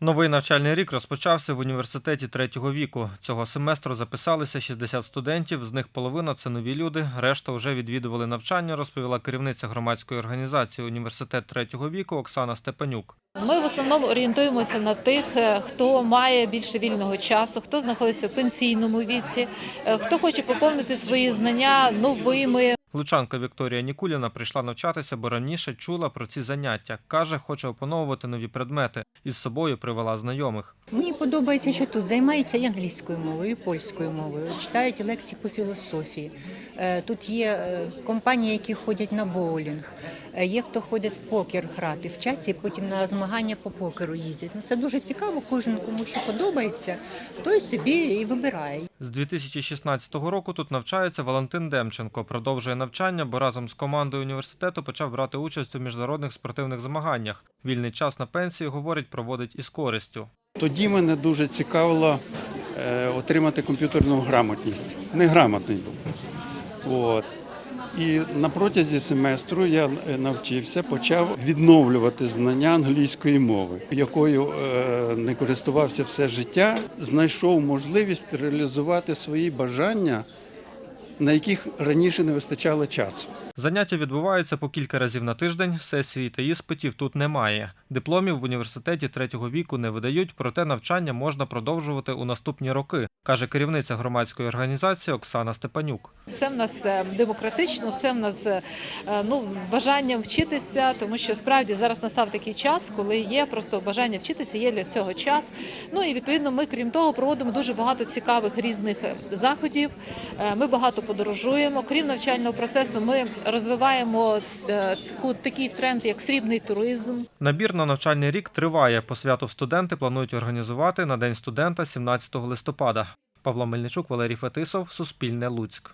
Новий навчальний рік розпочався в університеті третього віку. Цього семестру записалися 60 студентів, з них половина це нові люди. Решта вже відвідували навчання, розповіла керівниця громадської організації Університет третього віку Оксана Степанюк. Ми в основному орієнтуємося на тих, е, хто має більше вільного часу, хто знаходиться в пенсійному віці, е, хто хоче поповнити свої знання новими. Лучанка Вікторія Нікуліна прийшла навчатися, бо раніше чула про ці заняття. Каже, хоче опановувати нові предмети. Із собою привела знайомих. Мені подобається, що тут займаються і англійською мовою, і польською мовою, читають лекції по філософії. Е, Тут є е, компанії, які ходять на боулінг, є хто ходить в покер грати, вчаться і потім на змагання по покеру їздять. Ну, це дуже цікаво, кожен кому що подобається, той собі і вибирає. З 2016 року тут навчається Валентин Демченко. Продовжує навчання, бо разом з командою університету почав брати участь у міжнародних спортивних змаганнях. Вільний час на пенсії, говорить, проводить із користю. Тоді мене дуже цікавило е, отримати комп'ютерну грамотність. Неграмотний був. От. І на протязі семестру я е, навчився, почав відновлювати знання англійської мови, якою е, не користувався все життя, знайшов можливість реалізувати свої бажання, на яких раніше не вистачало часу. Заняття відбуваються по кілька разів на тиждень. Сесії та іспитів тут немає. Дипломів в університеті третього віку не видають, проте навчання можна продовжувати у наступні роки, каже керівниця громадської організації Оксана Степанюк. Все в нас е, демократично, все в нас е, ну, з бажанням вчитися, тому що справді зараз настав такий час, коли є просто бажання вчитися, є для цього час. Ну і відповідно ми, крім того, проводимо дуже багато цікавих різних е, заходів. Е, Ми багато подорожуємо. Крім навчального процесу, ми розвиваємо е, такий тренд, як срібний туризм. Набір на навчальний рік триває. По святу студенти планують організувати на День студента 17 листопада. Павло Мельничук, Валерій Фетисов, Суспільне Луцьк.